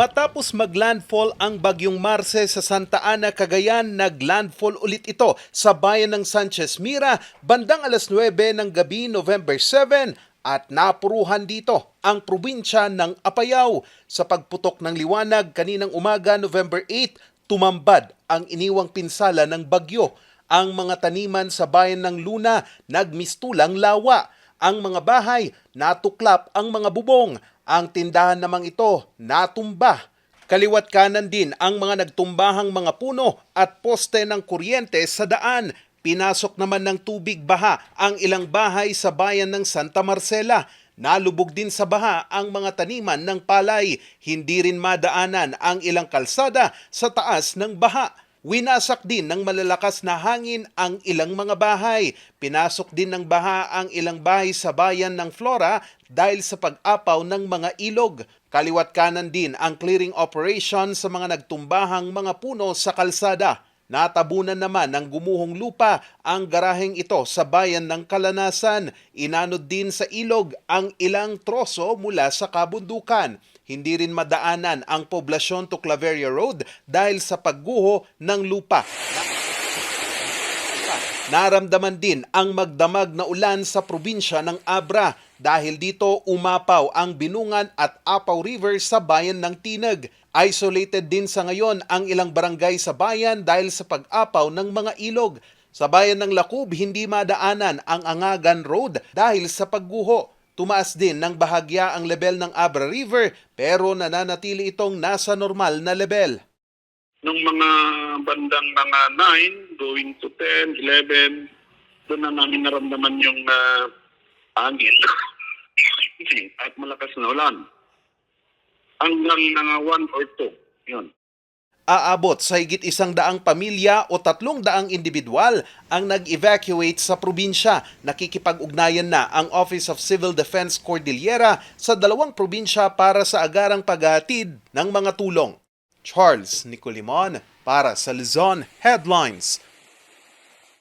Matapos maglandfall ang bagyong Marce sa Santa Ana, Cagayan, naglandfall ulit ito sa bayan ng Sanchez Mira bandang alas 9 ng gabi November 7 at napuruhan dito ang probinsya ng Apayao. Sa pagputok ng liwanag kaninang umaga November 8, tumambad ang iniwang pinsala ng bagyo. Ang mga taniman sa bayan ng Luna nagmistulang lawa. Ang mga bahay natuklap ang mga bubong. Ang tindahan namang ito natumba. Kaliwat kanan din ang mga nagtumbahang mga puno at poste ng kuryente sa daan. Pinasok naman ng tubig baha ang ilang bahay sa bayan ng Santa Marcela. Nalubog din sa baha ang mga taniman ng palay. Hindi rin madaanan ang ilang kalsada sa taas ng baha. Winasak din ng malalakas na hangin ang ilang mga bahay. Pinasok din ng baha ang ilang bahay sa bayan ng Flora dahil sa pag-apaw ng mga ilog. Kaliwat kanan din ang clearing operation sa mga nagtumbahang mga puno sa kalsada. Natabunan naman ng gumuhong lupa ang garaheng ito sa bayan ng Kalanasan. Inanod din sa ilog ang ilang troso mula sa kabundukan. Hindi rin madaanan ang poblasyon to Claveria Road dahil sa pagguho ng lupa. Naramdaman din ang magdamag na ulan sa probinsya ng Abra dahil dito umapaw ang Binungan at Apaw River sa bayan ng Tinag. Isolated din sa ngayon ang ilang barangay sa bayan dahil sa pag-apaw ng mga ilog. Sa bayan ng Lakub, hindi madaanan ang Angagan Road dahil sa pagguho. Tumaas din ng bahagya ang level ng Abra River pero nananatili itong nasa normal na level. nung mga bandang mga 9 going to 10, 11, doon na namin naramdaman yung uh, hangin at malakas na ulan. Hanggang mga 1 or 2. Yun. aabot sa higit isang daang pamilya o tatlong daang individual ang nag-evacuate sa probinsya. Nakikipag-ugnayan na ang Office of Civil Defense Cordillera sa dalawang probinsya para sa agarang paghahatid ng mga tulong. Charles Nicolimon para sa Luzon Headlines.